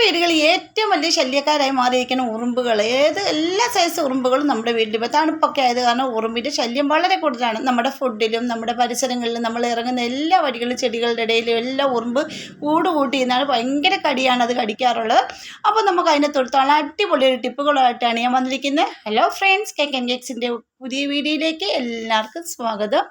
വീടുകളിൽ ഏറ്റവും വലിയ ശല്യക്കാരായി മാറിയിരിക്കുന്ന ഉറുമ്പുകൾ ഏത് എല്ലാ സൈസ് ഉറുമ്പുകളും നമ്മുടെ വീട്ടിൽ ഇപ്പോൾ തണുപ്പൊക്കെ ആയത് കാരണം ഉറുമ്പിന്റെ ശല്യം വളരെ കൂടുതലാണ്. നമ്മുടെ ഫുഡിലും നമ്മുടെ പരിസരങ്ങളിലും നമ്മൾ ഇറങ്ങുന്ന എല്ലാ വഴികളിലും ചെടികളുടെ ഇടയിലും എല്ലാം ഉറുമ്പ് കൂട് കൂട്ടി കൂട്ടിയിരുന്നാണ് ഭയങ്കര കടിയാണ് അത് കടിക്കാറുള്ളത്. അപ്പോൾ നമുക്ക് അതിനെ തൊടുത്തോളം അടിപൊളി ഒരു ഞാൻ വന്നിരിക്കുന്നത്. ഹലോ ഫ്രണ്ട്സ് കേക്ക് ആൻഡ് കേക്സിന്റെ പുതിയ വീഡിയോയിലേക്ക് എല്ലാവർക്കും സ്വാഗതം.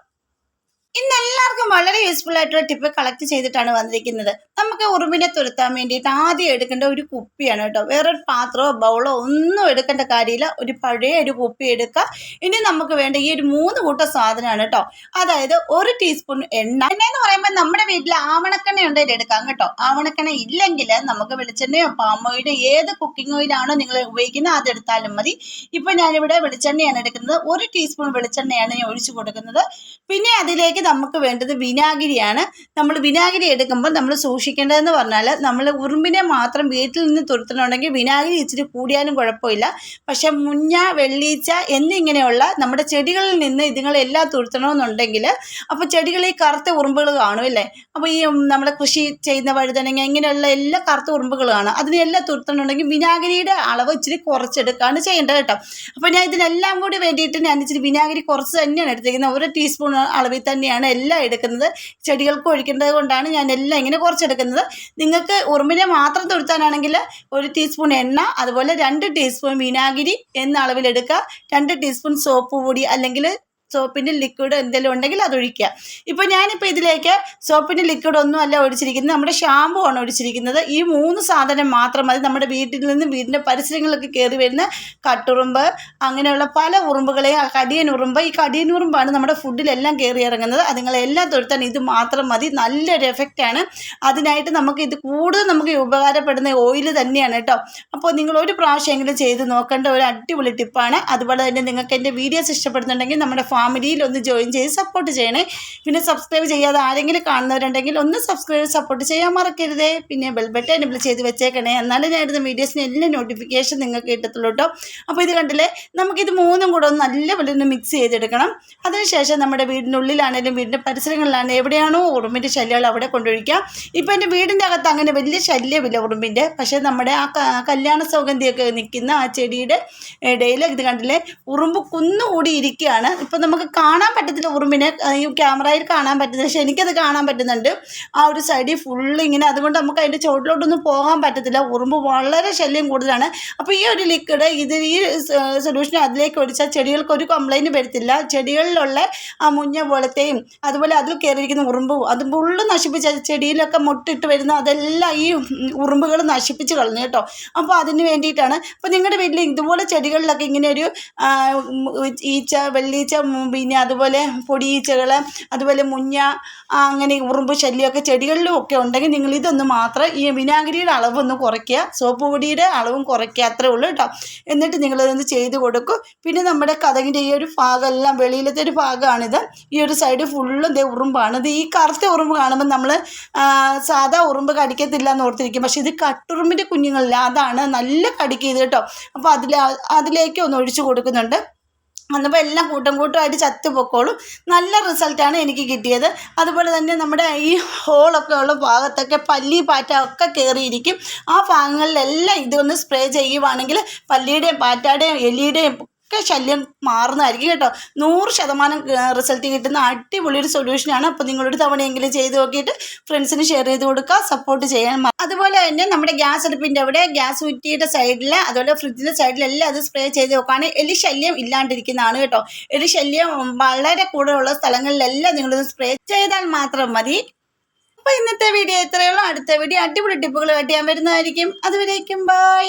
ഇന്ന് എല്ലാവർക്കും വളരെ യൂസ്ഫുൾ ആയിട്ടുള്ള ടിപ്പ് കളക്ട് ചെയ്തിട്ടാണ് വന്നിരിക്കുന്നത്. നമുക്ക് ഉറുമ്പിനെ തുരത്താൻ വേണ്ടിയിട്ട് ആദ്യം എടുക്കേണ്ട ഒരു കുപ്പിയാണ് കേട്ടോ. വേറൊരു പാത്രമോ ബൗളോ ഒന്നും എടുക്കേണ്ട കാര്യമില്ല. ഒരു പഴയ ഒരു കുപ്പി എടുക്കുക. ഇനി നമുക്ക് വേണ്ട ഈ ഒരു മൂന്ന് കൂട്ടം സാധനമാണ് കേട്ടോ. അതായത് ഒരു ടീസ്പൂൺ എണ്ണ. എണ്ണ എന്ന് പറയുമ്പോൾ നമ്മുടെ വീട്ടിൽ ആവണക്കെണ്ണ ഉണ്ടെങ്കിൽ എടുക്കാം കേട്ടോ. ആവണക്കെണ്ണ ഇല്ലെങ്കിൽ നമുക്ക് വെളിച്ചെണ്ണയോ പാം ഓയിലോ ഏത് കുക്കിംഗ് ഓയിലാണോ നിങ്ങൾ ഉപയോഗിക്കുന്നത് അതെടുത്താലും മതി. ഇപ്പൊ ഞാനിവിടെ വെളിച്ചെണ്ണയാണ് എടുക്കുന്നത്. ഒരു ടീസ്പൂൺ വെളിച്ചെണ്ണയാണ് ഞാൻ ഒഴിച്ചു കൊടുക്കുന്നത്. പിന്നെ അതിലേക്ക് നമുക്ക് വേണ്ടത് വിനാഗിരിയാണ്. നമ്മൾ വിനാഗിരി എടുക്കുമ്പോൾ നമ്മൾ സൂക്ഷിക്കേണ്ടതെന്ന് പറഞ്ഞാൽ നമ്മൾ ഉറുമ്പിനെ മാത്രം വീട്ടിൽ നിന്ന് തുരുത്തണമെങ്കിൽ വിനാഗിരി ഇച്ചിരി കൂടിയാലും കുഴപ്പമില്ല. പക്ഷേ മുഞ്ഞ വെള്ളീച്ച എന്നിങ്ങനെയുള്ള നമ്മുടെ ചെടികളിൽ നിന്ന് ഇതുങ്ങളെല്ലാം തുരുത്തണമെന്നുണ്ടെങ്കിൽ അപ്പോൾ ചെടികളിൽ കറുത്ത ഉറുമ്പുകൾ കാണും അല്ലേ? അപ്പോൾ ഈ നമ്മുടെ കൃഷി ചെയ്യുന്ന വഴുതനങ്ങ ഇങ്ങനെയുള്ള എല്ലാ കറുത്ത ഉറുമ്പുകൾ കാണും. അതിനെല്ലാം തുരുത്തണമെന്നുണ്ടെങ്കിൽ വിനാഗിരിയുടെ അളവ് ഇച്ചിരി കുറച്ചെടുക്കുകയാണ് ചെയ്യേണ്ടത് കേട്ടോ. അപ്പോൾ ഞാൻ ഇതിനെല്ലാം കൂടി വേണ്ടിയിട്ട് ഞാൻ ഇച്ചിരി വിനാഗിരി കുറച്ച് തന്നെയാണ് എടുത്തിരിക്കുന്നത്. ഒരു ടീസ്പൂൺ അളവിൽ തന്നെയാണ് എല്ലാം എടുക്കുന്നത്. ചെടികൾക്ക് ഒഴിക്കേണ്ടത് കൊണ്ടാണ് ഞാൻ എല്ലാം ഇങ്ങനെ കുറച്ചെടുക്കുന്നത്. നിങ്ങൾക്ക് ഉറുമ്പിനെ മാത്രം തുരുത്താനാണെങ്കിൽ ഒരു ടീസ്പൂൺ എണ്ണ അതുപോലെ രണ്ട് ടീസ്പൂൺ വിനാഗിരി എന്ന അളവിലെടുക്കുക. രണ്ട് ടീസ്പൂൺ സോപ്പ് പൊടി അല്ലെങ്കിൽ സോപ്പിന്റെ ലിക്വിഡ് എന്തെങ്കിലും ഉണ്ടെങ്കിൽ അത് ഒഴിക്കുക. ഇപ്പോൾ ഞാനിപ്പോൾ ഇതിലേക്ക് സോപ്പിന്റെ ലിക്വിഡ് ഒന്നും അല്ല ഒഴിച്ചിരിക്കുന്നത് നമ്മുടെ ഷാമ്പു ആണ് ഒഴിച്ചിരിക്കുന്നത്. ഈ മൂന്ന് സാധനം മാത്രം മതി. നമ്മുടെ വീട്ടിൽ നിന്ന് വീടിന്റെ പരിസരങ്ങളൊക്കെ കയറി വരുന്ന കട്ടുറുമ്പ് അങ്ങനെയുള്ള പല ഉറുമ്പുകളെ കടിയൻ ഉറുമ്പ്. ഈ കടിയൻ ഉറുമ്പാണ് നമ്മുടെ ഫുഡിലെല്ലാം കയറി ഇറങ്ങുന്നത്. അതുങ്ങളെല്ലാം തൊഴുത്താൻ ഇത് മാത്രം മതി. നല്ലൊരു എഫക്റ്റ് ആണ്. അതിനായിട്ട് നമുക്ക് ഇത് കൂടുതൽ നമുക്ക് ഉപകാരപ്പെടുന്ന ഓയിൽ തന്നെയാണ് കേട്ടോ. അപ്പോൾ നിങ്ങൾ ഒരു പ്രാവശ്യമെങ്കിലും ചെയ്ത് നോക്കേണ്ട ഒരു അടിപൊളി ടിപ്പാണ് അതുപോലെ തന്നെ നിങ്ങൾക്ക് എന്റെ വീഡിയോസ് ഇഷ്ടപ്പെടുന്നുണ്ടെങ്കിൽ നമ്മുടെ ഫാമിലിയിൽ ഒന്ന് ജോയിൻ ചെയ്ത് സപ്പോർട്ട് ചെയ്യണേ. പിന്നെ സബ്സ്ക്രൈബ് ചെയ്യാതെ ആരെങ്കിലും കാണുന്നവരുണ്ടെങ്കിൽ ഒന്ന് സബ്സ്ക്രൈബ് സപ്പോർട്ട് ചെയ്യാൻ മറക്കരുതേ. പിന്നെ ബെൽ ബട്ടൺ എനബിൾ ചെയ്ത് വെച്ചേക്കണേ. എന്നാലും ഞാൻ ഇടുന്ന വീഡിയോസിന് എല്ലാ നോട്ടിഫിക്കേഷൻ നിങ്ങൾക്ക് കിട്ടത്തുള്ളൂ കേട്ടോ അപ്പോൾ ഇത് കണ്ടില്ലേ? നമുക്കിത് മൂന്നും കൂടെ ഒന്ന് നല്ലപോലെ ഒന്ന് മിക്സ് ചെയ്തെടുക്കണം. അതിനുശേഷം നമ്മുടെ വീടിനുള്ളിലാണെങ്കിലും വീടിന്റെ പരിസരങ്ങളിലാണ് എവിടെയാണോ ഉറുമ്പിന്റെ ശല്യങ്ങൾ അവിടെ കൊണ്ടൊഴിക്കാം ഇപ്പോൾ എന്റെ വീടിന്റെ അകത്ത് അങ്ങനെ വലിയ ശല്യമില്ല ഉറുമ്പിന്റെ പക്ഷേ നമ്മുടെ ആ കല്യാണ സൗഗന്ധിയൊക്കെ നിൽക്കുന്ന ആ ചെടിയുടെ ഇടയിൽ ഇത് കണ്ടില്ലേ? ഉറുമ്പ് കുന്നുകൂടി ഇരിക്കുകയാണ്. ഇപ്പം നമുക്ക് കാണാൻ പറ്റത്തില്ല ഉറുമ്പിനെ. ഈ ക്യാമറയിൽ കാണാൻ പറ്റത്തില്ല. പക്ഷെ എനിക്കത് കാണാൻ പറ്റുന്നുണ്ട്. ആ ഒരു സൈഡിൽ ഫുള്ള് ഇങ്ങനെ അതുകൊണ്ട് നമുക്ക് അതിന്റെ ചോട്ടിലോട്ടൊന്നും പോകാൻ പറ്റത്തില്ല. ഉറുമ്പ് വളരെ ശല്യം കൂടുതലാണ്. അപ്പോൾ ഈ ഒരു ലിക്വിഡ് ഇത് ഈ സൊല്യൂഷൻ അതിലേക്ക് ഒഴിച്ചാൽ ചെടികൾക്ക് ഒരു കംപ്ലൈന്റ് വരത്തില്ല. ചെടികളിലുള്ള ആ മുഞ്ഞ പോലത്തെയും അതുപോലെ അതിൽ കയറിയിരിക്കുന്ന ഉറുമ്പ് അത് ഫുള്ള് നശിപ്പിച്ച ചെടിയിലൊക്കെ മുട്ടിട്ട് വരുന്ന അതെല്ലാം ഈ ഉറുമ്പുകൾ നശിപ്പിച്ച് കളഞ്ഞു കേട്ടോ. അപ്പോൾ അതിന് വേണ്ടിയിട്ടാണ്. അപ്പോൾ നിങ്ങളുടെ വീട്ടിൽ ഇതുപോലെ ചെടികളിലൊക്കെ ഇങ്ങനെ ഒരു ഈച്ച വെള്ളീച്ച പിന്നെ അതുപോലെ പൊടിയീച്ചകൾ അതുപോലെ മുഞ്ഞ അങ്ങനെ ഉറുമ്പ് ശല്യമൊക്കെ ചെടികളിലും ഒക്കെ ഉണ്ടെങ്കിൽ നിങ്ങൾ ഇതൊന്ന് മാത്രം ഈ വിനാഗിരിയുടെ അളവൊന്ന് കുറയ്ക്കുക. സോപ്പ് പൊടിയുടെ അളവും കുറയ്ക്കുക. അത്രേ ഉള്ളൂ കേട്ടോ. എന്നിട്ട് നിങ്ങളിതൊന്ന് ചെയ്ത് കൊടുക്കും. പിന്നെ നമ്മുടെ കഥകിന്റെ ഈ ഒരു ഭാഗമെല്ലാം വെളിയിലത്തെ ഒരു ഭാഗമാണിത്. ഈ ഒരു സൈഡ് ഫുള്ളും ഇതേ ഉറുമ്പാണ്. ഇത് ഈ കറുത്ത ഉറുമ്പ് കാണുമ്പോൾ നമ്മൾ സാധാ ഉറുമ്പ് കടിക്കത്തില്ല എന്ന് ഓർത്തിരിക്കും. പക്ഷേ ഇത് കട്ടുറുമ്പിന്റെ കുഞ്ഞുങ്ങളില്ല. അതാണ് നല്ല കടിക്കുക കേട്ടോ. അപ്പോൾ അതിൽ അതിലേക്ക് ഒന്ന് ഒഴിച്ചു കൊടുക്കുന്നുണ്ട്. അന്നപ്പോൾ എല്ലാം കൂട്ടം കൂട്ടമായിട്ട് ചത്തു പൊക്കോളും നല്ല റിസൾട്ടാണ് എനിക്ക് കിട്ടിയത്. അതുപോലെ തന്നെ നമ്മുടെ ഈ ഹോളൊക്കെ ഉള്ള ഭാഗത്തൊക്കെ പല്ലി പാറ്റ ഒക്കെ കയറിയിരിക്കും ആ ഭാഗങ്ങളിലെല്ലാം ഇതൊന്ന് സ്പ്രേ ചെയ്യുവാണെങ്കിൽ പല്ലിയുടെയും പാറ്റയുടെയും എലിയുടെയും ഒക്കെ ശല്യം മാറുന്നതായിരിക്കും കേട്ടോ. നൂറ് ശതമാനം റിസൾട്ട് കിട്ടുന്ന അടിപൊളി ഒരു സൊല്യൂഷനാണ് അപ്പോൾ നിങ്ങളൊരു തവണയെങ്കിലും ചെയ്ത് നോക്കിയിട്ട് ഫ്രണ്ട്സിന് ഷെയർ ചെയ്ത് കൊടുക്കുക സപ്പോർട്ട് ചെയ്യാൻ അതുപോലെ തന്നെ നമ്മുടെ ഗ്യാസ് അടുപ്പിന്റെ അവിടെ ഗ്യാസ് കുറ്റിയുടെ സൈഡിൽ അതുപോലെ ഫ്രിഡ്ജിന്റെ സൈഡിലെല്ലാം അത് സ്പ്രേ ചെയ്ത് നോക്കുകയാണെങ്കിൽ എലി ശല്യം ഇല്ലാണ്ടിരിക്കുന്നതാണ് കേട്ടോ. എലി ശല്യം വളരെ കൂടുതലുള്ള സ്ഥലങ്ങളിലെല്ലാം നിങ്ങളിത് സ്പ്രേ ചെയ്താൽ മാത്രം മതി. അപ്പോൾ ഇന്നത്തെ വീഡിയോ ഇത്രയുള്ളൂ അടുത്ത വീഡിയോ അടിപൊളി ടിപ്പുകൾ കട്ടിയാൻ വരുന്നതായിരിക്കും. അതുവരേക്കും ബൈ